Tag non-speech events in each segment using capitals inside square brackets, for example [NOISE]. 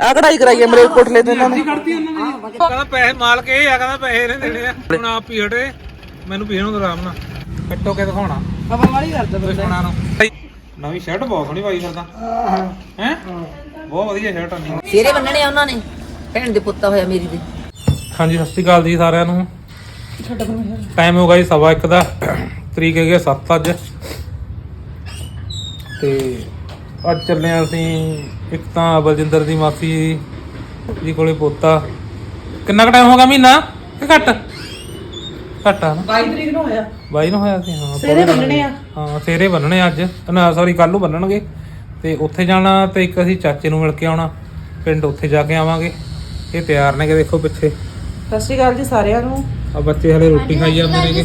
ਆ ਕਢਾਈ ਕਰਾਈ ਹੈ ਮੇਰੇ ਕੋਟਲੇ ਤੇ ਇਹਨਾਂ ਨੇ। ਕਹਿੰਦਾ ਪੈਸੇ ਮਾਲਕ ਇਹ ਆ ਕਹਿੰਦਾ ਪੈਸੇ ਇਹਨੇ ਦੇਣੇ ਆ। ਹੁਣ ਆਪ ਪੀ ਹਟੇ ਮੈਨੂੰ ਪੀਣ ਨੂੰ ਆਰਾਮ ਨਾਲ। ਕੱਟੋ ਕੇ ਦਿਖਾਉਣਾ। ਹਵਾ ਵਾਲੀ ਕਰਦਾ ਦੁਸ਼ਮਣਾਂ ਨੂੰ ਨਵੀਂ ਸ਼ਰਟ ਬਹੁਤ ਸੋਹਣੀ ਪਾਈ ਫਿਰਦਾ। ਹੈ? ਬਹੁਤ ਵਧੀਆ ਸ਼ਰਟ ਆ ਨੀ ਸਿਰੇ ਬੰਨਣੇ ਆ ਉਹਨਾਂ ਨੇ। ਭੈਣ ਦੇ ਪੁੱਤਾ ਹੋਇਆ ਮੇਰੀ ਦੇ। ਹਾਂਜੀ ਸਤਿ ਸ਼੍ਰੀ ਅਕਾਲ ਜੀ ਸਾਰਿਆਂ ਨੂੰ। ਟਾਈਮ ਹੋ ਗਿਆ ਜੀ ਸਵਾ ਇੱਕ ਦਾ। ਤਰੀਕ ਹੈਗੇ 7 ਅੱਜ। ਤੇ ਅੱਜ ਚੱਲੇ ਹਾਂ ਅਸੀਂ ਇੱਕ ਤਾਂ ਬਲਜਿੰਦਰ ਦੀ ਮਾਸੀ ਜੀ ਕੋਲੇ ਪੋਤਾ। ਕਿੰਨਾ ਕੁ ਟਾਈਮ ਹੋ ਗਿਆ ਮਹੀਨਾ? ਕਿ ਘੱਟ? ਘੱਟ ਆ ਨਾ। 22 ਤਰੀਕ ਨੂੰ ਹੋਇਆ। ਬਾਈ ਨੂੰ ਹੋਇਆ ਸੀ ਹਾਂ ਸਿਰੇ ਬੰਨਣੇ ਆ। ਹਾਂ ਸੇਰੇ ਬੰਨਣੇ ਅੱਜ। ਨਾ ਸੌਰੀ ਕੱਲ ਨੂੰ ਬੰਨਣਗੇ। ਤੇ ਉੱਥੇ ਜਾਣਾ ਤੇ ਇੱਕ ਅਸੀਂ ਚਾਚੇ ਨੂੰ ਮਿਲ ਕੇ ਆਉਣਾ। ਪਿੰਡ ਉੱਥੇ ਜਾ ਕੇ ਆਵਾਂਗੇ। ਇਹ ਤਿਆਰ ਨੇ ਕਿ ਦੇਖੋ ਪਿੱਛੇ। ਸਤਿ ਸ਼੍ਰੀ ਅਕਾਲ ਜੀ ਸਾਰਿਆਂ ਨੂੰ। ਆ ਬੱਚੇ ਹਲੇ ਰੋਟੀ ਖਾਈ ਜਾਂਦੇ ਨੇਗੇ।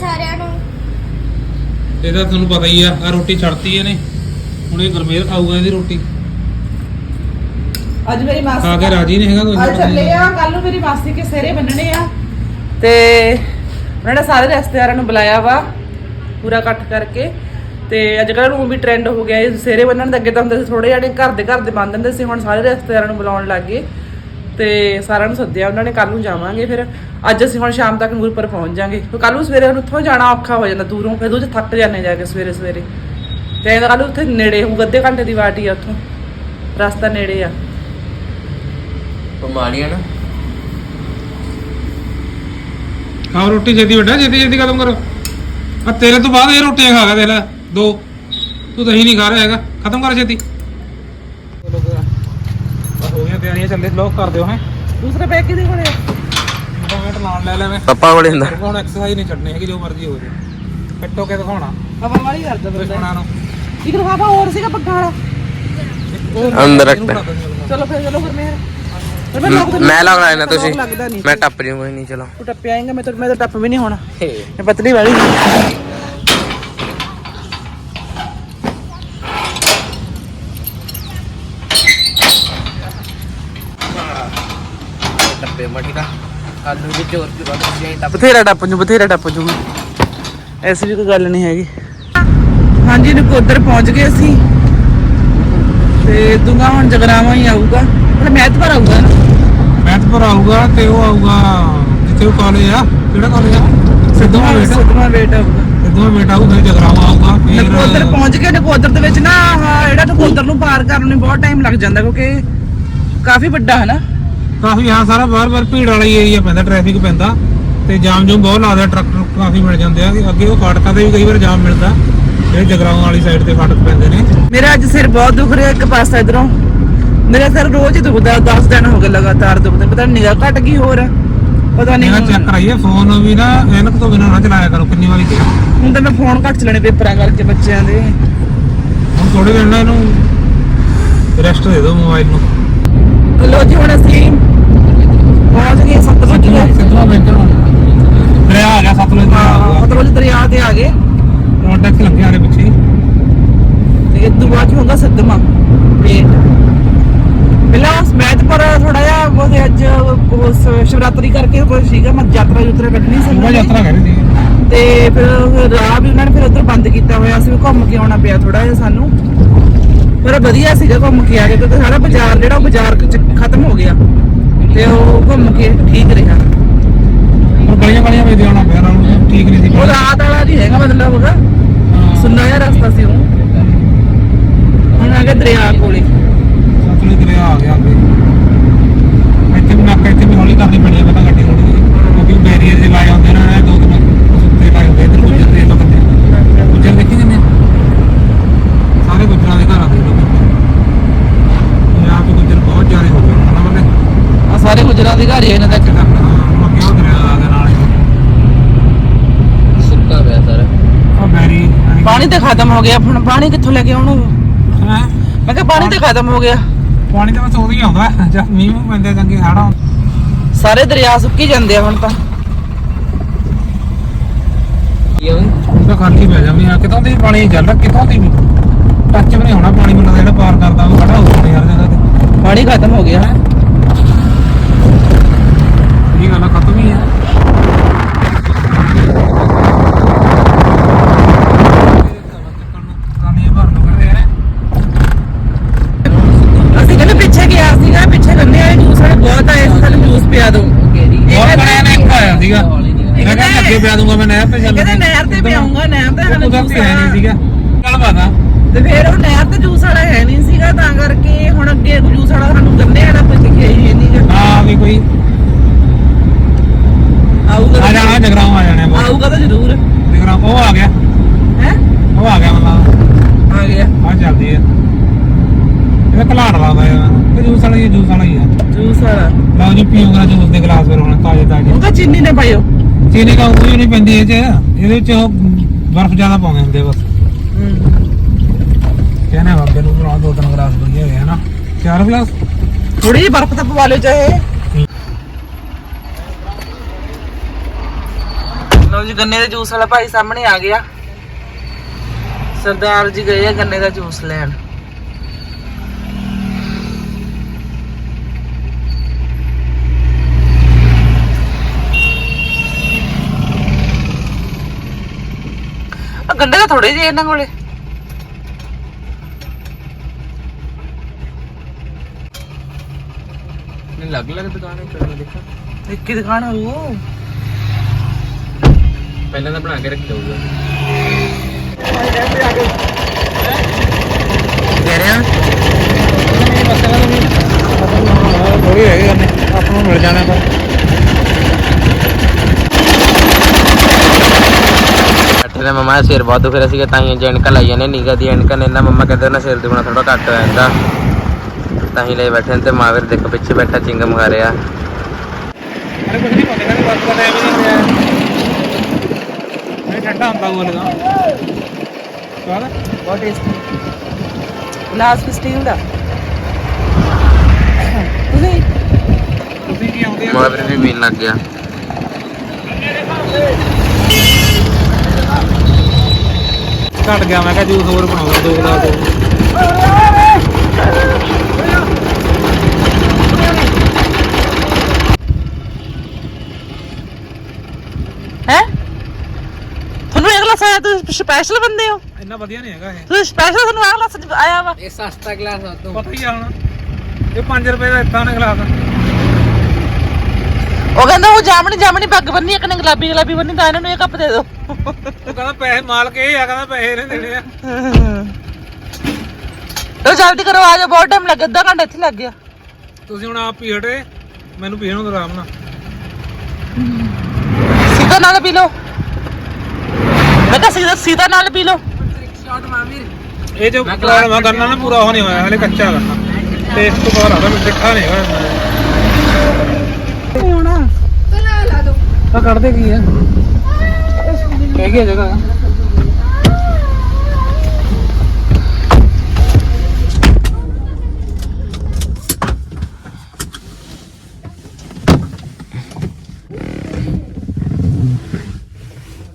ਇਹਦਾ ਤੁਹਾਨੂੰ ਪਤਾ ਹੀ ਆ ਆ ਰੋਟੀ ਛੱਡਤੀ ਇਹਨੇ। ਹੁਣ ਇਹ ਗੁਰਮੇਲ ਖਾਊਗਾ ਇਹਦੀ ਰੋਟੀ। ਅੱਜ ਮੇਰੀ ਮਾਸੀ ਖਾ ਕੇ ਰਾਜੀ ਨਹੀਂ ਹੈਗਾ ਕੋਈ। ਅੱਜ ਚੱਲੇ ਆ ਕੱਲ ਨੂੰ ਮੇਰੀ ਮਾਸੀ ਕੇ ਬੰਨਣੇ ਆ। ਤੇ ਉਹਨਾਂ ਨੇ ਸਾਰੇ ਰਿਸ਼ਤੇਦਾਰਾਂ ਨੂੰ ਬੁਲਾਇਆ ਵਾ ਪੂਰਾ ਇਕੱਠ ਕਰਕੇ। ਤੇ ਅੱਜ ਕੱਲ੍ਹ ਨੂੰ ਵੀ ਟ੍ਰੈਂਡ ਹੋ ਗਿਆ ਇਹ ਸਿਰੇ ਬੰਨਣ ਦੇ ਅੱਗੇ ਤਾਂ ਹੁੰਦੇ ਸੀ ਥੋੜੇ ਜਿਹੜੇ ਘਰ ਦੇ ਘਰ ਦੇ ਬੰਨ ਦਿੰਦੇ ਸੀ ਹੁਣ ਸਾਰੇ ਰਿਸ਼ਤੇਦਾਰਾਂ ਨੂੰ ਬੁਲਾਉਣ ਲੱਗ। ਗਏ ਤੇ ਸਾਰਿਆਂ ਨੂੰ ਸੱਦਿਆ ਉਹਨਾਂ ਨੇ ਕੱਲ ਨੂੰ ਜਾਵਾਂਗੇ ਫਿਰ। ਅੱਜ ਅਸੀਂ ਹੁਣ ਸ਼ਾਮ ਤੱਕ ਨੂਰਪੁਰ ਪਹੁੰਚ ਜਾਾਂਗੇ। ਫਿਰ ਕੱਲ ਨੂੰ ਸਵੇਰੇ ਉੱਥੋਂ ਜਾਣਾ ਔਖਾ ਹੋ ਜਾਂਦਾ ਦੂਰੋਂ ਫਿਰ ਦੂਜੇ ਥੱਕ ਜਾਂਦੇ ਜਾ ਕੇ ਸਵੇਰੇ ਸਵੇਰੇ। ਤੇ ਕੱਲ ਨੂੰ ਉੱਥੇ ਨੇੜੇ ਹੋਊਗਾ ਅੱਧੇ ਘੰਟੇ ਦੀ ਵਾਟੀ ਆ ਉੱਥੋਂ। ਰਸਤਾ ਨੇੜੇ ਆ। ਬਿਮਾਰੀਆਂ ਨਾ। ਖਾਓ ਰੋਟੀ ਛੇਤੀ ਬੇਟਾ ਛੇਤੀ ਛੇਤੀ ਖਤਮ ਕਰੋ। ਆ ਤੇਰੇ ਤੋਂ ਬਾਅਦ ਇਹ ਰੋਟੀਆਂ ਖਾ ਗਿਆ ਦੇਖ ਲੈ ਦੋ। ਤੂੰ ਦਹੀਂ ਨਹੀਂ ਖਾ ਰਿਹਾ ਹੈਗਾ ਖਤਮ ਕਰ ਛੇਤੀ। ਹੋ ਗਈਆਂ ਤਿਆਰੀਆਂ ਚੱਲੇ ਲੋਕ ਕਰ ਦਿਓ ਹੈ। ਦੂਸਰੇ ਪੈਕ ਕਿਹਦੇ ਕੋਲੇ। ਮਿੰਟ ਨਾਲ ਲੈ ਲੈ ਮੈਂ। ਪੱਪਾ ਕੋਲੇ ਹੁੰਦਾ ਹੁਣ ਐਕਸਰਸਾਈਜ਼ ਨਹੀਂ ਛੱਡਣੀ ਹੈਗੀ ਜੋ ਮਰਜ਼ੀ ਹੋ ਜਾਏ ਕੱਟੋ ਕੇ ਦਿਖਾਉਣਾ। ਹਵਾ ਵਾਲੀ ਕਰਦਾ ਬੰਦਾ ਨੂੰ। ਇੱਕ ਲਫਾਫਾ ਹੋਰ ਸੀਗਾ ਪੱਕਾ ਵਾਲਾ। ਅੰਦਰ ਰੱਖ। ਚਲੋ ਫਿਰ ਚਲੋ ਫਿਰ ਮੇਰ ਮੈਂ ਲੋਕ ਮੈਂ ਤੁਸੀਂ। ਲੱਗਦਾ ਨਹੀਂ। ਮੈਂ ਟੱਪ ਜੂ ਕੋਈ ਨਹੀਂ ਚਲੋ। ਤੂੰ ਟੱਪਿਆ ਆਏਗਾ ਮੈਂ ਤਾਂ ਮੈਂ ਤਾਂ ਟੱਪ ਵੀ ਨਹੀਂ ਹੋਣਾ। ਇਹ ਪਤਲੀ ਵਾਲੀ ਟੱਪੇ ਮਟੀ ਦਾ ਆਲੂ ਵਿੱਚ ਹੋਰ ਕੀ ਬਾਤ ਹੈ ਟੱਪ ਬਥੇਰਾ ਟੱਪ ਜੂ ਬਥੇਰਾ ਟੱਪ ਜੂ। ਐਸੀ ਵੀ ਕੋਈ ਗੱਲ ਨਹੀਂ ਹੈਗੀ। ਹਾਂਜੀ ਨਕੋਦਰ ਪਹੁੰਚ ਗਏ ਅਸੀਂ। ਤੇ ਦੂੰਗਾ ਹੁਣ ਜਗਰਾਵਾਂ ਹੀ ਆਊਗਾ। ਮੈਥ ਪਰ ਆਊਗਾ ਨਾ। ਮਹਿਤਪੁਰ ਆਊਗਾ ਤੇ ਉਹ ਆਊਗਾ ਜਿੱਥੇ ਉਹ ਕਾਲਜ ਆ। ਕਿਹੜਾ ਕਾਲਜ ਆ? ਸਿੱਧਵਾਂ ਬੇਟਾ। ਸਦਮਾ ਵੇਟ ਆਊਗਾ। ਸਿੱਧਵਾਂ ਬੇਟਾ ਆਊ ਫਿਰ ਜਗਰਾਵਾ ਆਊਗਾ ਨਕੋਦਰ ਫਿਰ ਪਹੁੰਚ ਗਏ ਨਕੋਦਰ ਦੇ ਵਿੱਚ। ਨਾ ਆਹ ਜਿਹੜਾ ਨਕੋਦਰ ਨੂੰ ਪਾਰ ਕਰਨ ਨੂੰ ਬਹੁਤ ਟਾਈਮ ਲੱਗ ਜਾਂਦਾ ਕਿਉਂਕਿ ਕਾਫੀ ਵੱਡਾ ਹੈ ਨਾ। ਕਾਫੀ ਹਾਂ ਸਾਰਾ ਬਾਰ-ਬਾਰ ਭੀੜ ਵਾਲਾ ਹੀ ਏਰੀਆ ਪੈਂਦਾ ਟ੍ਰੈਫਿਕ ਪੈਂਦਾ। ਤੇ ਜਾਮ ਜੂਮ ਬਹੁਤ ਲੱਗਦਾ ਟਰੱਕ ਟਰੁੱਕ ਕਾਫੀ ਮਿਲ ਜਾਂਦੇ ਆ। ਅੱਗੇ ਉਹ ਫਾਟਕਾਂ ਤੇ ਵੀ ਕਈ ਵਾਰ ਜਾਮ ਮਿਲਦਾ। ਜਿਹੜੇ ਜਗਰਾਵਾਂ ਵਾਲੀ ਸਾਈਡ ਤੇ ਫਾਟਕ ਪੈਂਦੇ ਨੇ। ਮੇਰਾ ਅੱਜ ਸਿਰ ਬਹੁਤ ਦੁਖ ਰਿਹਾ ਇੱਕ ਪਾਸਾ ਇਧਰੋਂ। ਮੇਰਾ ਸਿਰ ਰੋਜ਼ ਦੁਖਦਾ 10 ਦਿਨ ਹੋ ਗਏ ਲਗਾਤਾਰ ਦੁਖਦਾ ਪਤਾ ਨਹੀਂ ਨਿਗਾਹ ਘਟ ਗਈ ਹੋਰ ਪਤਾ ਨਹੀਂ ਇਹਨਾਂ ਚੈੱਕ ਕਰਾਈਏ ਫੋਨ ਵੀ ਨਾ ਐਨਕ ਤੋਂ ਬਿਨਾਂ ਨਾ ਚਲਾਇਆ ਕਰੋ ਕਿੰਨੀ ਵਾਰੀ ਕਿਹਾ। ਹੁਣ ਤਾਂ ਮੈਂ ਫੋਨ ਘੱਟ ਚਲਾਣੇ ਪੇਪਰਾਂ ਕਰਕੇ ਬੱਚਿਆਂ ਦੇ। ਹੁਣ ਥੋੜੇ ਦਿਨ ਨਾ ਇਹਨੂੰ ਰੈਸਟ ਦੇ ਦਿਓ ਮੋਬਾਈਲ ਨੂੰ। ਲੋ ਜੀ ਹੁਣ ਅਸੀਂ ਪਹੁੰਚ ਗਏ ਸਤਲੁਜ ਸਿੱਧਵਾਂ ਬੈਂਕਰ ਦਰਿਆ ਆ ਗਿਆ ਸਤਲੁਜ ਸਤਲੁਜ ਦਰਿਆ ਤੇ ਆ ਗਏ। ਰੋਡ ਟੈਕਸ ਲੱਗਿਆ ਨੇ ਪਿੱਛੇ। ਤੇ ਇਦੋਂ ਬਾਅਦ 'ਚ ਹੋਊਗਾ ਸੱਦਮਾ ਵੇਟ ਪਹਿਲਾਂ ਸਮੈਤ ਪਰ ਥੋੜਾ ਜਿਹਾ ਉਹਦੇ ਅੱਜ ਉਹ ਸ- ਸ਼ਿਵਰਾਤਰੀ ਕਰਕੇ ਕੋਈ ਸੀਗਾ ਮੈਂ ਯਾਤਰਾ ਯੂਤਰਾ ਕੱਢਣੀ ਸੀ ਸ਼ੋਭਾ ਯਾਤਰਾ ਕਰ ਰਹੀ ਸੀ ਤੇ ਫਿਰ ਰਾਹ ਵੀ ਉਹਨਾਂ ਨੇ ਫਿਰ ਉਧਰ ਬੰਦ ਕੀਤਾ ਹੋਇਆ ਸੀ ਵੀ ਘੁੰਮ ਕੇ ਆਉਣਾ ਪਿਆ ਥੋੜਾ ਜਿਹਾ ਸਾਨੂੰ। ਪਰ ਵਧੀਆ ਸੀਗਾ ਘੁੰਮ ਕੇ ਆ ਕੇ ਕਿਉਂਕਿ ਸਾਰਾ ਬਾਜ਼ਾਰ ਜਿਹੜਾ ਉਹ ਬਾਜ਼ਾਰ ਚ ਖਤਮ ਹੋ ਗਿਆ। ਤੇ ਉਹ ਘੁੰਮ ਕੇ ਠੀਕ ਰਿਹਾ। ਹੁਣ ਗਲੀਆਂ ਗਲੀਆਂ ਵਿੱਚ ਆਉਣਾ ਪਿਆ ਨੂੰ ਠੀਕ ਨਹੀਂ ਸੀ। ਉਹ ਰਾਤ ਵਾਲਾ ਨਹੀਂ ਹੈਗਾ ਮਤਲਬ ਉਹਦਾ। ਸੁੰਨਾ ਜਿਹਾ ਰਸਤਾ ਸੀ ਉਹ। ਹੁਣ ਆ ਗਿਆ ਦਰਿਆ ਕੋਲੇ। ਸਤਲੁਜ ਦਰਿਆ ਆ ਗਿਆ ਅੱਗੇ। ਕਰਨੀ ਪੈਣੀ ਹੈ ਪਹਿਲਾਂ ਗੱਡੀ ਥੋੜੀ ਕਿਉਂਕਿ ਬੈਰੀਅਰ ਜੇ ਲਾਏ ਹੁੰਦੇ ਨੇ ਦੋ ਤਿੰਨ ਸੁੱਤੇ ਲਾਏ ਹੁੰਦੇ ਇੱਧਰ ਗੁੱਜਰ ਦੇ ਲੋਕ ਨੇ ਗੁੱਜਰ ਦੇਖੀ ਕਿੰਨੇ ਸਾਰੇ ਗੁੱਜਰਾਂ ਦੇ ਘਰ ਆ ਦੇ ਲੋਕ ਪੰਜਾਬ 'ਚ ਗੁੱਜਰ ਬਹੁਤ ਜ਼ਿਆਦਾ ਹੋ ਗਏ ਹਨਾ ਬੰਦੇ? ਆ ਸਾਰੇ ਗੁਜਰਾਂ ਦੇ ਘਰ ਹੀ ਆ ਇਹਨਾਂ ਦਾ ਇੱਕ ਹਾਂ ਹੁਣ ਅੱਗੇ ਉਹ ਦਰਿਆ ਆ ਗਿਆ ਨਾਲ ਹੀ? ਸੁੱਕਾ ਪਿਆ ਸਾਰਾ। ਉਹ ਬੈਰੀ ਪਾਣੀ ਤੇ ਖਤਮ ਹੋ ਗਿਆ ਹੁਣ ਪਾਣੀ ਕਿੱਥੋਂ ਲੈ ਕੇ ਆਉਣੂ? ਹੈ? ਮੈਂ ਕਿਹਾ ਪਾਣੀ ਤੇ ਖਤਮ ਹੋ ਗਿਆ। ਪਾਣੀ ਤਾਂ ਬਸ ਉਦੋਂ ਹੀ ਆਉਂਦਾ ਜਦ ਮੀਂਹ ਮੂੰਹ ਪੈਂਦੇ ਚੰਗੇ ਹੜਾ ਸਾਰੇ ਦਰਿਆ ਸੁੱਕੀ ਜਾਂਦੇ ਆ ਹੁਣ ਤਾਂ। ਪੈ ਜਾਵੇਂ ਆ ਕਿਤੋਂ ਦੀ ਪਾਣੀ ਚੱਲ ਕਿਤੋਂ ਦੀ ਵੀ। ਟੱਚ ਵੀ ਨਹੀਂ ਹੋਣਾ ਪਾਣੀ ਮੈਨੂੰ ਜਿਹੜਾ ਪਾਰ ਕਰਦਾ ਉਹ ਖੜਾ ਹੋ ਜਾਂਦਾ ਯਾਰ ਜਗ੍ਹਾ ਤੇ। ਪਾਣੀ ਖਤਮ ਹੋ ਗਿਆ ਇਹ ਗੱਲ ਖਤਮ ਹੀ ਹੈ ਅਸੀਂ ਕਹਿੰਦੇ ਪਿੱਛੇ ਗਿਆ ਸੀਗਾ ਪਿੱਛੇ ਕੰਨੇ ਆਏ ਅੱਗੇ ਪਿਆ ਦੂੰਗਾ ਮੈਂ ਨਹਿਰ ਤੇ ਚੱਲ ਕਹਿੰਦੇ ਨਹਿਰ ਤੇ ਪਿਆਉਂਗਾ ਨਹਿਰ ਤੇ ਸਾਨੂੰ ਕੁਦਰਤੀ ਜੂਸ ਹੈ ਨਹੀਂ ਸੀਗਾ। ਚੱਲ ਬਾਦਾ ਤੇ ਫਿਰ ਉਹ ਨਹਿਰ ਤੇ ਜੂਸ ਵਾਲਾ ਹੈ ਨਹੀਂ ਸੀਗਾ ਤਾਂ ਕਰਕੇ ਹੁਣ ਅੱਗੇ ਜੂਸ ਵਾਲਾ ਸਾਨੂੰ ਗੰਨੇ ਵਾਲਾ ਕੋਈ ਦਿਖਿਆ ਹੀ ਨਹੀਂ ਹਾਂ ਵੀ ਕੋਈ। ਆਊਗਾ ਆ ਜਾਣਾ ਜਗਰਾਉਂ ਆ ਜਾਣਾ ਬਹੁਤ। ਆਊਗਾ ਤਾਂ ਜ਼ਰੂਰ। ਜਗਰਾਉਂ ਉਹ ਆ ਗਿਆ। ਹੈ? ਉਹ ਆ ਗਿਆ ਮਤਲਬ ਆ ਗਿਆ। ਆ ਚੱਲਦੀ ਆ। ਇਹ ਕਲਾੜ ਲਾਦਾ ਯਾਰ ਇਹ ਜੂਸ ਵਾਲਾ ਹੀ ਆ, ਜੂਸ ਵਾਲਾ ਹੀ ਆ। ਜੂਸ ਵਾਲਾ। ਲਓ ਜੀ ਪੀਊਗਾ ਜੂਸ ਦੇ ਗਲਾਸ ਫਿਰ ਹੁਣ ਤਾਜ਼ੇ ਤਾਜ਼ੇ ਉਹ ਤਾਂ ਚੀਨੀ ਨੇ ਪਾਇਓ। ਚੀਨੀ ਦਾ ਕੋਈ ਨਹੀਂ ਪੈਂਦੀ ਇਹ ਚ। ਇਹਦੇ ਚ ਉਹ ਬਰਫ਼ ਜ਼ਿਆਦਾ ਪਾਉਂਦੇ ਹੁੰਦੇ ਆ ਬਸ। ਕਹਿੰਦੇ ਬਾਬੇ ਨੂੰ ਬਣਾ ਦੋ ਤਿੰਨ ਗਲਾਸ ਵਧੀਆ ਹੋਏ ਹਨਾ। ਚਾਰ ਗਲਾਸ? ਥੋੜੀ ਜਿਹੀ ਬਰਫ਼ ਤਾਂ ਪਵਾ ਲਿਓ ਚਾਹੇ। ਲਓ ਜੀ, ਗੰਨੇ ਦਾ ਜੂਸ ਵਾਲਾ ਭਾਈ ਸਾਹਮਣੇ ਆ ਗਿਆ। ਸਰਦਾਰ ਜੀ ਗਏ ਆ ਗੰਨੇ ਦਾ ਜੂਸ ਲੈਣ। ਆ ਗੰਨੇ ਤਾਂ ਥੋੜੇ ਜਿਹੇ ਇਹਨਾਂ ਕੋਲੇ। ਨਹੀਂ ਲੱਗ ਲੱਗ ਦੁਕਾਨ ਕਿਹੜਾ ਦੇਖਾਂ। ਇੱਕ ਹੀ ਦੁਕਾਨ ਹੋਊ ਪਹਿਲਾਂ ਤਾਂ ਬਣਾ ਕੇ ਰੱਖ ਦਊਗਾ ਕਹਿ ਰਿਹਾ ਥੋੜੀ ਹੈਗੇ ਗੰਨੇ ਆਪਾਂ ਨੂੰ ਮਿਲ ਜਾਣਾ ਪਰ ਅੱਠੇ ਦਾ ਮਮਾ ਸਿਰ ਬਹੁਤ ਦੁਖ ਰਿਹਾ ਸੀਗਾ ਤਾਂ ਹੀ ਜੈਨਕਾ ਲਾਈਆਂ ਨੇ ਨਿਗਾ ਦੀ ਐਨਕਾਂ ਨੇ ਨਾ ਮਮਾ ਕਹਿੰਦੇ ਨਾ ਸਿਰ ਦੁਖਣਾ ਥੋੜਾ ਘੱਟ ਹੋ ਜਾਂਦਾ। ਤਾਂ ਹੀ ਲਈ ਬੈਠੇ ਨੇ ਤੇ ਮਾਵੀਰ ਦੇਖੋ ਪਿੱਛੇ ਬੈਠਾ ਚਿੰਗਮ ਖਾ ਰਿਹਾ। ਅਰੇ ਕੁਝ ਨਹੀਂ ਪਾਉਂਦੇ ਕਹਿੰਦੇ ਦਾ ਟਾਈਮ ਹੀ ਨਹੀਂ ਇਹ ਠੰਡਾ ਹੁੰਦਾ ਉਹ ਲਗਾ ਚਾਹ ਬਹੁਤ ਟੇਸਟੀ ਗਲਾਸ ਵੀ ਸਟੀਲ ਦਾ ਤੁਸੀਂ? ਤੁਸੀਂ ਕੀ ਆਉਂਦੇ ਆ? ਮਾਵੀਰ ਵੀ ਪੀਣ ਲੱਗ ਗਿਆ। ਘਟ ਗਿਆ ਮੈਂ ਕਿਹਾ ਜੂਸ ਹੋਰ ਬਣਾਉਂਦਾ ਦੋ ਗਲਾਸ ਹੈ? ਤੁਹਾਨੂੰ ਇਹ ਗਲਾਸ ਆਇਆ ਤੁਸੀਂ ਸਪੈਸ਼ਲ ਬੰਦੇ ਹੋ? ਇੰਨਾ ਵਧੀਆ ਨਹੀਂ ਹੈਗਾ ਇਹ। ਤੁਸੀਂ ਸਪੈਸ਼ਲ ਤੁਹਾਨੂੰ ਇਹ ਗਲਾਸ ਆਇਆ ਵਾ। ਇਹ ਸਸਤਾ ਗਲਾਸ ਆ ਪਤਾ ਹੀ ਆ ਹੁਣ। ਇਹ 5 ਰੁਪਏ ਦਾ ਦਿੱਤਾ ਉਹਨੇ ਗਲਾਸ ਉਹ ਕਹਿੰਦਾ ਉਹ ਜਾਮਣੀ ਜਾਮਣੀ ਪੱਗ ਬੰਨੀ ਇੱਕ ਨੇ ਗੁਲਾਬੀ ਗੁਲਾਬੀ ਬੰਨੀ ਤਾਂ ਇਹਨਾਂ ਨੂੰ ਇਹ ਕੱਪ ਦੇ ਦਿਓ। ਉਹ ਕਹਿੰਦਾ ਪੈਸੇ ਮਾਲਕ ਇਹ ਆ ਕਹਿੰਦਾ ਪੈਸੇ ਇਹਨੇ ਦੇਣੇ ਆ। ਲੋ ਜਲਦੀ ਕਰੋ ਆ ਜਾਓ ਬਹੁਤ ਟਾਈਮ ਲੱਗ ਅੱਧਾ ਘੰਟਾ ਇੱਥੇ ਲੱਗ ਗਿਆ। ਤੁਸੀਂ ਹੁਣ ਆਪ ਪੀ ਹਟੇ ਮੈਨੂੰ ਪੀਣ ਨੂੰ ਆਰਾਮ ਨਾਲ। ਸੀਤਾ ਨਾਲ ਪੀ ਲਓ। ਮੈਂ ਕਿਹਾ ਸੀਤਾ ਸੀਤਾ ਨਾਲ ਪੀ ਲਓ। ਇਹ ਜੋ ਮੈਂ ਕਰਨਾ ਨਾ ਪੂਰਾ ਉਹ ਨਹੀਂ ਹੋਇਆ ਹਲੇ ਕੱਚਾ ਕਰਨਾ ਟੇਸਟ ਤੋਂ ਬਾਹਰ ਆਦਾ ਮੈਂ ਦੇਖਾ ਨਹੀਂ ਹੋਇਆ। ਹੁਣ ਤਾਂ ਕੱਢਦੇ ਕੀ ਆ? ਹੈਗੀ ਆ ਜਗ੍ਹਾ।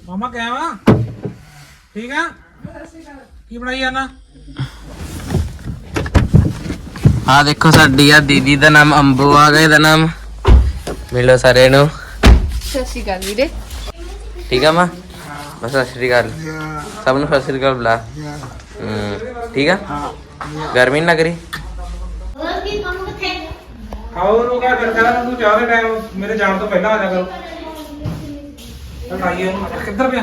ਮਾਮਾ ਕਿਵੇਂ ਵਾ ਠੀਕ ਆ? ਕੀ ਬਣਾਈ ਜਾਣਾ ਆ ਦੇਖੋ ਸਾਡੀ ਆ ਦੀਦੀ ਦਾ ਨਾਮ ਅੰਬੂ ਆ ਗਿਆ ਇਹਦਾ ਨਾਮ। ਮਿਲੋ ਸਾਰੇ ਨੂੰ। ਸਤਿ ਸ਼੍ਰੀ ਅਕਾਲ ਵੀਰੇ। ਠੀਕ ਆ ਮਾਂ? ਬਸ ਸਤਿ ਸ਼੍ਰੀ ਅਕਾਲ। ਸਭ ਨੂੰ ਸਤਿ ਸ਼੍ਰੀ ਅਕਾਲ ਬੁਲਾ। ਹੂੰ ਠੀਕ ਆ? ਗਰਮੀ ਨੀ ਲੱਗ ਰਹੀ? ਖਾਓ ਨੂੰ ਕਿਆ ਫਿਰ ਕਹਿੰਦਾ ਤੂੰ ਚਾਹ ਦੇ ਟਾਈਮ ਮੇਰੇ ਜਾਣ ਤੋਂ ਪਹਿਲਾਂ ਆ ਜਾ ਕਰੋ। ਤਾਂ ਆਈਏ ਉਹਨੂੰ। ਕਿੱਧਰ ਪਿਆ?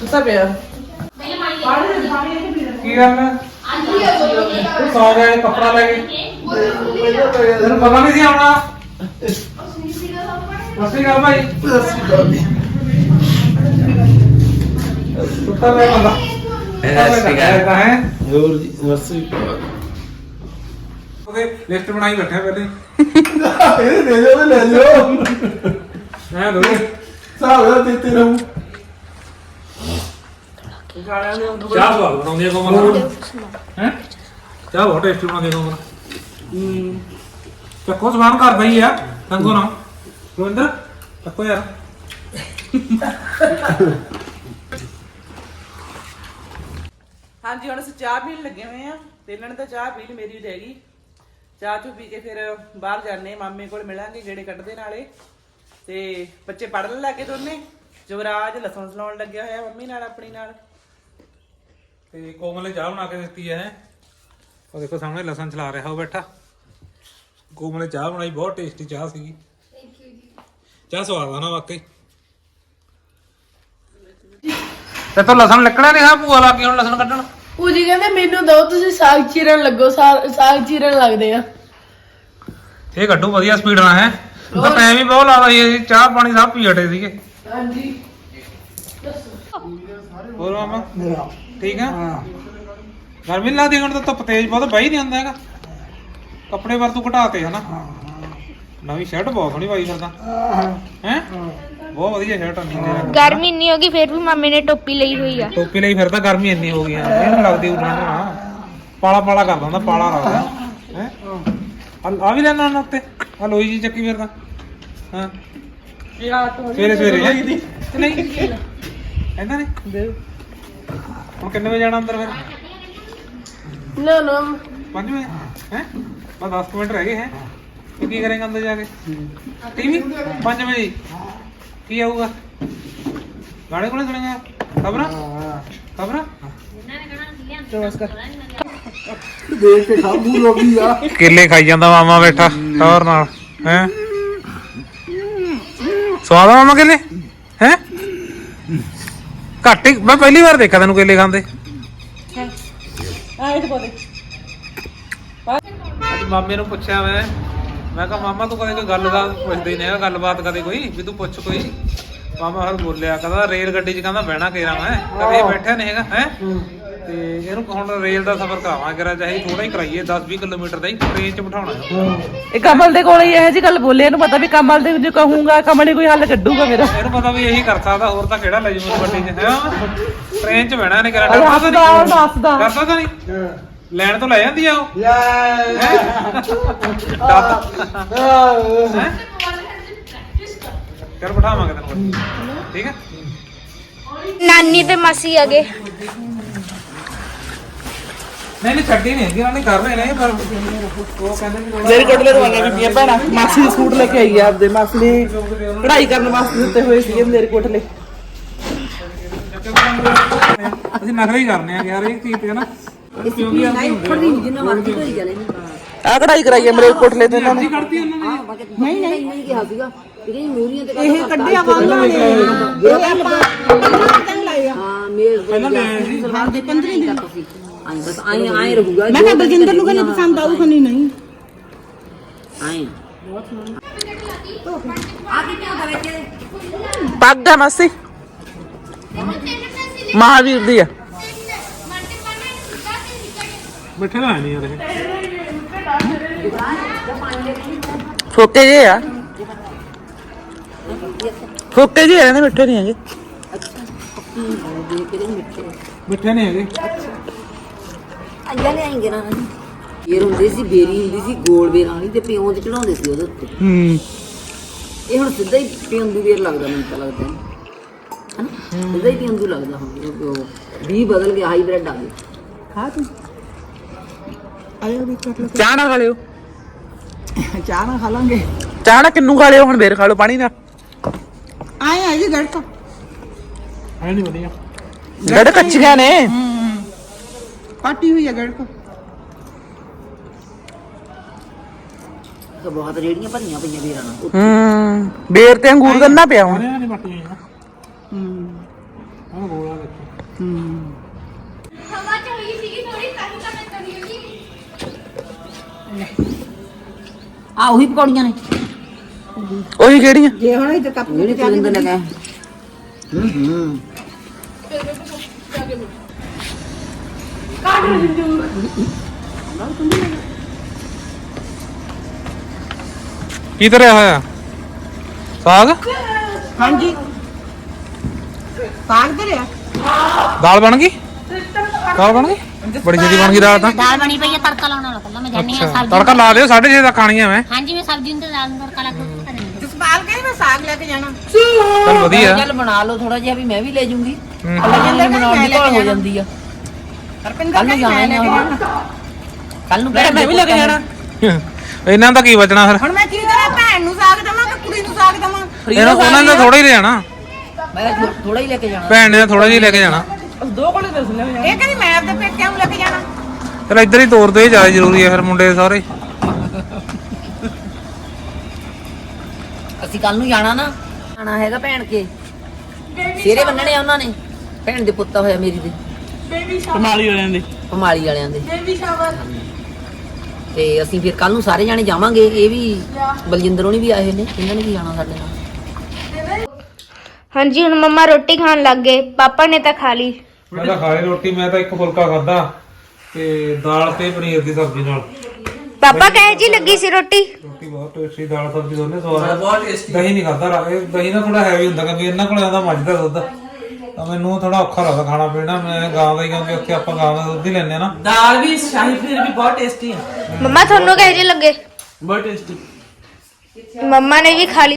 ਕਿੱਧਰ ਪਿਆ? ਕੀ ਗੱਲ ਹੈ ਤੂੰ ਸੌ ਗਿਆ ਇਹ ਕੱਪੜਾ ਲੈ ਕੇ। ਤੈਨੂੰ ਪਤਾ ਨਹੀਂ ਸੀ ਆਉਣਾ। ਸਸੀ ਗਾ ਭਾਈ। ਸੁੱਤਾ ਪਿਆ ਬੰਦਾ। ਅਕਾਲ। ਹੈ? ਹੋਰ ਜੀ ਵਰਸੀ ਉਹਦੇ ਲਿਸਟ ਬਣਾਈ ਬੈਠਾ ਪਹਿਲੇ। ਇਹ ਦੇ ਜੋ ਲੈ ਜੋ ਮੈਂ ਦੋ। ਸਾਹ ਦਾ ਦਿੱਤੇ ਰਹੂੰ। ਚਾਹ ਸਵਾਦ ਬਣਾਉਂਦੀ ਹੈ ਕੋਮਲ। ਹੈ? ਚਾਹ ਬਹੁਤ ਟੇਸਟੀ ਬਣਾਉਂਦੀ ਹੈ ਕੋਮਲ। ਚੱਕੋ ਸਵਾਨ ਕਰਦਾ ਹੀ ਆ। ਤੰਗੋ ਨਾ। ਰਵਿੰਦਰ ਚੱਕੋ ਯਾਰ। ਹਾਂਜੀ ਹੁਣ ਅਸੀਂ ਚਾਹ ਪੀਣ ਲੱਗੇ ਹੋਏ ਆ। ਤੇ ਇਹਨਾਂ ਨੇ ਤਾਂ ਚਾਹ ਪੀ ਲਈ ਮੇਰੀ ਰਹਿ ਗਈ। ਚਾਹ ਚੂ ਪੀ ਕੇ ਫਿਰ ਬਾਹਰ ਜਾਣੇ ਮਾਮੇ ਕੋਲ ਮਿਲਾਂਗੇ ਗੇੜੇ ਕੱਢਦੇ ਨਾਲੇ। ਤੇ ਬੱਚੇ ਪੜਨ ਲੱਗੇ ਦੋਨੇ। ਜਵਰਾਜ ਲਸਣ ਸਲਾਉਣ ਲੱਗਿਆ ਹੋਇਆ ਮੰਮੀ ਨਾਲ ਆਪਣੀ ਨਾਲ। ਤੇ ਕੋਮਲ ਨੇ ਚਾਹ ਬਣਾ ਕੇ ਦਿੱਤੀ ਹੈ। ਉਹ ਦੇਖੋ ਸਾਹਮਣੇ ਲਸਣ ਚਲਾ ਰਿਹਾ ਉਹ ਬੈਠਾ। ਕੋਮਲ ਨੇ ਚਾਹ ਬਣਾਈ ਬਹੁਤ ਟੇਸਟੀ ਚਾਹ ਸੀਗੀ। ਚਾਹ ਸਵਾਦ ਆ ਨਾ ਵਾਕਈ। ਤੇ ਤੋ ਲਸਣ ਨਿਕਲਿਆ ਨਹੀਂ ਹਾਂ ਭੂਆ ਲਾ ਕੇ ਹੁਣ ਲਸਣ ਕੱਢਣ? ਪੂਜੀ ਕਹਿੰਦੇ ਮੈਨੂੰ ਦੋ ਤੁਸੀਂ ਸਾਗ ਚੀਰਨ ਲੱਗੋ ਸਾਗ ਚੀਰਨ ਲੱਗਦੇ ਆ। ਇਹ ਕੱਢੂ ਵਧੀਆ ਸਪੀਡ ਨਾਲ ਹੈ। ਤਾਂ ਟਾਈਮ ਵੀ ਬਹੁਤ ਲਾਦਾ ਸੀ ਅਸੀਂ ਚਾਹ ਪਾਣੀ ਸਭ ਪੀ ਹਟੇ ਸੀਗੇ। ਹਾਂਜੀ। ਹੋਰ ਮਾਮਾ? ਠੀਕ ਹੈ। ਗਰਮੀ ਲੱਗਦੀ ਹੁਣ ਤਾਂ ਧੁੱਪ ਤੇਜ਼ ਬਹੁਤ ਬਾਈ ਨਹੀਂ ਹੁੰਦਾ ਹੈਗਾ। ਕੱਪੜੇ ਵਰ ਤੂੰ ਘਟਾਤੇ ਹਨਾ? ਨਵੀਂ ਸ਼ਰਟ ਬਹੁਤ ਸੋਹਣੀ ਪਾਈ ਫਿਰਦਾ। ਹੈ ਬਹੁਤ ਵਧੀਆ ਸ਼ਰਟ ਆ ਨੀਲੇ ਰੰਗ ਦੀ। ਗਰਮੀ ਇੰਨੀ ਹੋ ਗਈ ਫਿਰ ਵੀ ਮਾਮੇ ਨੇ ਟੋਪੀ ਲਈ ਹੋਈ ਆ। ਟੋਪੀ ਲਈ ਫਿਰਦਾ ਗਰਮੀ ਇੰਨੀ ਹੋ ਗਈ ਆ। ਇਹਨੂੰ ਲੱਗਦੀ ਉਠਣ ਨਾ ਪਾਲਾ ਪਾਲਾ ਕਰਦਾ ਹੁੰਦਾ ਪਾਲਾ ਲੱਗਦਾ ਹੈ? ਆ ਵੀ ਲੈਣਾ ਉਹਨਾਂ ਉੱਤੇ। ਆ ਲੋਈ ਜੀ ਚੱਕੀ ਫਿਰਦਾ। ਹਾਂ। ਸਵੇਰੇ ਸਵੇਰੇ ਹੈਂ? ਕਿ ਨਹੀਂ। ਕਹਿੰਦਾ ਨੇ ਹੁਣ ਕਿੰਨੇ ਵਜੇ ਜਾਣਾ ਅੰਦਰ ਫਿਰ? ਨਾ ਨਾ। 5 ਵਜੇ ਹੈ? ਬਸ 10 ਮਿੰਟ ਰਹਿ ਗਏ ਹੈ। ਤੂੰ ਕੀ ਕਰੇਂਗਾ ਅੰਦਰ ਜਾ ਕੇ? ਟੀਵੀ 5 ਵਜੇ? ਕੀ ਆਊਗਾ? ਗਾਣੇ ਕੋਲੇ ਸੁਣੇਗਾ? ਖਬਰਾਂ? ਖਬਰਾਂ? ਦੇਖ ਕੇ ਖਾਬੂ ਲੋਗੀ ਆ ਕੇਲੇ ਖਾਈ ਜਾਂਦਾ ਮਾਮਾ ਬੈਠਾ, ਟੌਰ ਨਾਲ, ਹੈ? ਸਵਾਦ ਆ ਮਾਮਾ ਕੇਲੇ? ਹੈ? ਘੱਟ ਹੀ, ਮੈਂ ਪਹਿਲੀ ਵਾਰ ਦੇਖਿਆ ਤੈਨੂੰ ਕੇਲੇ ਖਾਂਦੇ ਆਏ ਤੇ ਬੋਲੇ ਅੱਜ ਮਾਮੇ ਨੂੰ ਪੁੱਛਿਆ ਮੈਂ ਮੈਂ ਕਿਹਾ ਮਾਮਾ ਤੂੰ ਕਦੇ ਕੋਈ ਗੱਲ ਦਾ ਪੁੱਛਦੇ ਨਹੀਂ ਹੈਗਾ ਗੱਲਬਾਤ ਕਦੇ ਕੋਈ? ਵੀ ਤੂੰ ਪੁੱਛ ਕੋਈ? ਮਾਮਾ ਹਰ ਬੋਲਿਆ ਕਹਿੰਦਾ ਰੇਲ ਗੱਡੀ 'ਚ ਕਹਿੰਦਾ ਬਹਿਣਾ ਕੇਰਾ ਮੈਂ? ਕਦੇ ਬੈਠਾ ਨਹੀਂ ਹੈਗਾ ਹੈ? ਤੇ ਇਹਨੂੰ ਹੁਣ ਰੇਲ ਦਾ ਸਫ਼ਰ ਕਰਾਵਾਂ ਕਰਾ ਚਾਹੇ ਥੋੜਾ ਹੀ ਕਰਾਈਏ 10 20 ਕਿਲੋਮੀਟਰ ਦਾ ਹੀ ਟ੍ਰੇਨ 'ਚ ਬਿਠਾਉਣਾ ਹੈ। ਇਹ ਕਮਲ ਦੇ ਕੋਲ ਹੀ ਇਹੋ ਜੀ ਗੱਲ ਬੋਲੇ ਇਹਨੂੰ ਪਤਾ ਵੀ ਕਮਲ ਦੇ ਜੇ ਕਹੂੰਗਾ ਕਮਲ ਹੀ ਕੋਈ ਹੱਲ ਕੱਢੂਗਾ ਮੇਰਾ ਇਹਨੂੰ ਪਤਾ ਵੀ ਇਹੀ ਕਰ ਸਕਦਾ ਹੋਰ ਤਾਂ ਕਿਹੜਾ ਲੈ ਜੂ ਮੈਨੂੰ ਗੱਡੀ 'ਚ ਹੈ? ਟ੍ਰੇਨ 'ਚ ਬਹਿਣਾ ਨੇ ਕਰਾ ਹੱਸਦਾ ਹੱਸਦਾ। ਕਰਦਾ ਤਾਂ ਨਹੀਂ ਲੈਣ ਤੋਂ ਲੈ ਜਾਂਦੀ ਆ ਉਹ? ਹੈ? ਕਰ [LAUGHS] ਬਿਠਾਵਾਂਗੇ ਤੈਨੂੰ ਠੀਕ ਹੈ ਨਾਨੀ ਤੇ ਮਾਸੀ ਅਗੇ ਨਹੀਂ ਨਹੀਂ ਛੱਡੀ ਨਹੀਂ ਹੈਗੀ ਉਹਨਾਂ ਨੇ ਕਰ ਰਹੇ ਨੇ ਪਰ ਉਹ ਕਹਿੰਦੇ ਵੀ ਮੇਰੇ ਕੋਟਲੇ ਰਵਾਨਾ ਬੀਬੀਆਂ ਭੈਣਾਂ ਮਾਸੀ ਦੇ ਸੂਟ ਲੈ ਕੇ ਆਈ ਆ ਆਪਦੇ ਮਾਸੀ ਨੇ ਕਢਾਈ ਕਰਨ ਵਾਸਤੇ ਦਿੱਤੇ ਹੋਏ ਸੀਗੇ ਮੇਰੇ ਕੋਟਲੇ ਅਸੀਂ ਨਖਰੇ ਹੀ ਕਰਨੇ ਆ ਯਾਰ ਇਹ ਚੀਜ਼ ਤੇ ਨਾ ਨਹੀਂ ਨਹੀਂ ਜਿੰਨਾ ਮਰਜ਼ੀ ਕਰੀ ਆ ਕਢਾਈ ਕਰਾਈ ਆ ਮੇਰੇ ਕੋਟਲੇ ਤੇ ਇਹਨਾਂ ਨੇ। ਕੱਢਦੀ ਉਹਨਾਂ ਨੇ ਨਹੀਂ ਨਹੀਂ ਨਹੀਂ ਕਿਹਾ ਸੀਗਾ ਕਿ ਨਹੀਂ ਮੂਰੀਆਂ ਤੇ ਇਹ ਕੱਢਿਆ ਵਾਲਾ ਨੇ। ਇਹ ਆਪਾਂ ਹਾਂ ਮੇਜ਼ ਪਹਿਲਾਂ ਲੈ ਸੀ। ਹਾਂ ਦੇ 15 ਦਿਨ। ਤੁਸੀਂ। ਆਈ ਬਸ ਆਈ ਆਈ ਰਹੂਗਾ। ਮੈਂ ਕਿਹਾ ਬਲਜਿੰਦਰ ਨੂੰ ਕਹਿੰਦੇ ਪਸੰਦ ਆਊ ਖਣੀ ਨਹੀਂ। ਆਈ ਪੱਗ ਆ ਮਾਸੀ। ਮਹਾਵੀਰ ਦੀ ਆ। ਬੈਠੇ ਤਾਂ ਹੈ ਨਹੀਂ ਯਾਰ ਇਹ। ਫੋਕੇ ਜੇ ਆ। ਫੋਕੇ ਜੇ ਆ ਨੇ ਮਿੱਠੇ ਨਹੀਂ ਹੈਗੇ। ਬੈਠੇ ਨਹੀਂ ਹੈਗੇ। ਨਾ ਇਹ ਹੁੰਦੀ ਸੀ ਬੇਰੀ ਹੁੰਦੀ ਸੀ ਗੋਲ ਬੇਰ ਵਾਲੀ ਤੇ ਪਿਓ ਤੇ ਚੜਾਉਂਦੇ ਸੀ ਉਹਦੇ ਉੱਤੇ। ਹੂੰ। ਇਹ ਹੁਣ ਸਿੱਧਾ ਹੀ ਪਿੰਦੂ ਵੇਰ ਲੱਗਦਾ ਮੈਨੂੰ ਤਾਂ ਲੱਗਦਾ। ਹੈ ਹਨਾ? ਸਿੱਧਾ ਹੀ ਪਿੰਦੂ ਲੱਗਦਾ ਹੁਣ ਵੀ ਬਦਲ ਗਿਆ ਹਾਈਬ੍ਰਿਡ ਆ ਗਿਆ ਚਾਹ ਨਾ ਖਾ ਲਿਓ ਚਾਹ ਨਾ ਖਾ ਲਾਂਗੇ ਚਾਹ ਨਾ ਕਿੰਨੂ ਖਾ ਲਿਓ ਹੁਣ ਬੇਰ ਖਾ ਲਓ ਪਾਣੀ ਨਾਲ ਆਏ ਆ ਜੀ ਗੜਕ ਹੈ ਨਹੀਂ ਵਧੀਆ ਗੜ ਕੱਚੀਆਂ ਨੇ ਪਾਟੀ ਹੋਈ ਆ ਗੜਕ ਤਾਂ ਬਹੁਤ ਰੇੜੀਆਂ ਭਰੀਆਂ ਪਈਆਂ ਵੀਰਾਂ ਨਾਲ ਹੂੰ ਬੇਰ ਤੇ ਅੰਗੂਰ ਗੰਨਾ ਪਿਆ ਹੁਣ ਸਾਰਿਆਂ ਨੇ ਆ ਉਹੀ ਪਕੌੜੀਆਂ ਨੇ। ਉਹੀ ਕਿਹੜੀਆਂ? ਜੇ ਹੁਣ ਇਹ ਕੱਪ ਜਿਹੜੀ ਚਿੰਦ ਲਗਾ ਹੂੰ ਹੂੰ ਕੀ ਤਰਿਆ ਹੋਇਆ? ਸਾਗ? ਹਾਂਜੀ। ਸਾਗ ਧਰਿਆ ਦਾਲ ਬਣ ਗਈ? ਦਾਲ ਬਣ ਗਈ? ਬੜੀ ਜਲਦੀ ਬਣ ਗਈ ਦਾਲ ਤਾਂ। ਦਾਲ ਬਣੀ ਪਈ ਹੈ ਤੜਕਾ ਲਾਉਣ ਵਾਲਾ ਪਹਿਲਾਂ। ਮੈਂ ਜਾਣੀ ਆ ਅੱਛਾ ਸਬਜ਼ੀ ਤੜਕਾ ਲਾ ਦਿਓ 6:30 ਤੱਕ ਖਾਣੀ ਆ ਮੈਂ। ਹਾਂਜੀ ਮੈਂ ਸਬਜ਼ੀ ਨੂੰ ਤੇ ਦਾਲ ਨੂੰ ਤੜਕਾ ਲਾ ਕੇ ਖਾ ਦਿੰਦੀ ਜਸਪਾਲ ਕਹਿੰਦੀ ਮੈਂ ਸਾਗ ਲੈ ਕੇ ਜਾਣਾ। ਚੱਲ ਵਧੀਆ। ਚੱਲ ਬਣਾ ਲਓ ਥੋੜਾ ਜਿਹਾ ਵੀ ਮੈਂ ਵੀ ਲੈ ਜੂੰਗੀ। ਅੱਲਾ ਜਨ ਬਣਾਉਣ ਦੀ ਭਾਲ ਹੋ ਜਾਂਦੀ ਆ। ਰਪਿੰਦਰ ਕੱਲ ਨੂੰ ਜਾਣਾ ਕੱਲ ਨੂੰ ਮੈਂ ਵੀ ਲੈ ਕੇ ਜਾਣਾ। [LAUGHS] ਇਹਨਾਂ ਦਾ ਕੀ ਬਚਣਾ ਫਿਰ? ਹੁਣ ਮੈਂ ਕੀ ਕਰਾਂ ਭੈਣ ਨੂੰ ਸਾਗ ਦਵਾਂ ਕਿ ਕੁੜੀ ਨੂੰ ਸਾਗ ਦਵਾਂ? ਇਹਨਾਂ ਉਹਨਾਂ ਨੇ ਥੋੜਾ ਹੀ ਲੈ ਜਾਣਾ ਮੈਂ ਥੋੜਾ ਹੀ ਲੈ ਕੇ ਜਾਣਾ। ਭੈਣ ਨੇ ਥੋੜਾ ਜਿਹਾ ਲੈ ਕੇ ਜਾਣਾ। ਦੋ ਕੋਲੇ ਦੱਸ ਲੈ ਇਹ ਕਹਿੰਦੀ ਮੈਂ ਆਪਦੇ ਪੇਕਿਆਂ ਨੂੰ ਲੈ ਕੇ ਜਾਣਾ? ਚਲ ਇੱਧਰ ਹੀ ਤੋਰ ਦੋ ਜ਼ਿਆਦਾ ਜ਼ਰੂਰੀ ਹੈ ਫਿਰ ਮੁੰਡੇ ਸਾਰੇ। ਅਸੀਂ ਕੱਲ ਨੂੰ ਜਾਣਾ ਨਾ। ਜਾਣਾ ਹੈਗਾ ਭੈਣ ਕੇ। ਸਿਰੇ ਬੰਨਣੇ ਆ ਉਹਨਾਂ ਨੇ। ਭੈਣ ਦੇ ਪੁੱਤਾ ਹੋਇਆ ਮੇਰੀ ਦੇ। ਕਮਾਲੀ ਵਾਲਿਆਂ ਦੇ। ਪਮਾਲੀ ਵਾਲਿਆਂ ਦੇ। ਤੇ ਅਸੀਂ ਫਿਰ ਕੱਲ ਨੂੰ ਸਾਰੇ ਜਾਣੇ ਜਾਵਾਂਗੇ। ਇਹ ਵੀ ਬਲਜਿੰਦਰ ਹੋਣੀ ਵੀ ਆਏ ਹੋਏ ਨੇ। ਇਹਨਾਂ ਨੇ ਵੀ ਜਾਣਾ ਸਾਡੇ ਨਾਲ। ਹਾਂਜੀ ਹੁਣ ਮੰਮਾ ਰੋਟੀ ਖਾਣ ਲੱਗ ਗਏ। ਪਾਪਾ ਨੇ ਤਾਂ ਖਾ ਲਈ। ਮੈਂ ਤਾਂ ਖਾਏ ਰੋਟੀ ਮੈਂ ਤਾਂ ਇੱਕ ਫੁਲਕਾ ਖਾਦਾ ਤੇ ਦਾਲ ਤੇ ਪਨੀਰ ਦੀ ਸਬਜ਼ੀ ਨਾਲ। ਪਾਪਾ ਕਹੇ ਜੀ ਲੱਗੀ ਸੀ ਰੋਟੀ? ਰੋਟੀ ਬਹੁਤ ਟੇਸਟੀ ਦਾਲ ਸਬਜ਼ੀ ਦੋਨੇ ਸਵਾਦ ਬਹੁਤ ਟੇਸਟੀ ਦਹੀਂ ਨਹੀਂ ਖਾਦਾ ਰਾਏ ਦਹੀਂ ਨਾ ਥੋੜਾ ਹੈਵੀ ਹੁੰਦਾ ਕਿਉਂਕਿ ਇਹਨਾਂ ਕੋਲ ਆਉਂਦਾ ਮੱਝ ਦਾ ਦੁੱਧ ਤਾਂ ਮੈਨੂੰ ਥੋੜਾ ਔਖਾ ਲੱਗਦਾ ਖਾਣਾ ਪੀਣਾ। ਮੈਂ ਗਾਂ ਦਾ ਹੀ ਕਿਉਂਕਿ ਉੱਥੇ ਆਪਾਂ ਗਾਂ ਦਾ ਦੁੱਧ ਹੀ ਲੈਂਦੇ ਆ ਨਾ। ਦਾਲ ਵੀ ਸ਼ਾਹੀ ਪਨੀਰ ਵੀ ਬਹੁਤ ਟੇਸਟੀ ਹੈ ਮੰਮਾ ਤੁਹਾਨੂੰ ਕਹੇ ਜੀ ਲੱਗੇ? ਬਹੁਤ ਟੇਸਟੀ ਮੰਮਾ ਨੇ ਵੀ ਖਾ ਲਈ।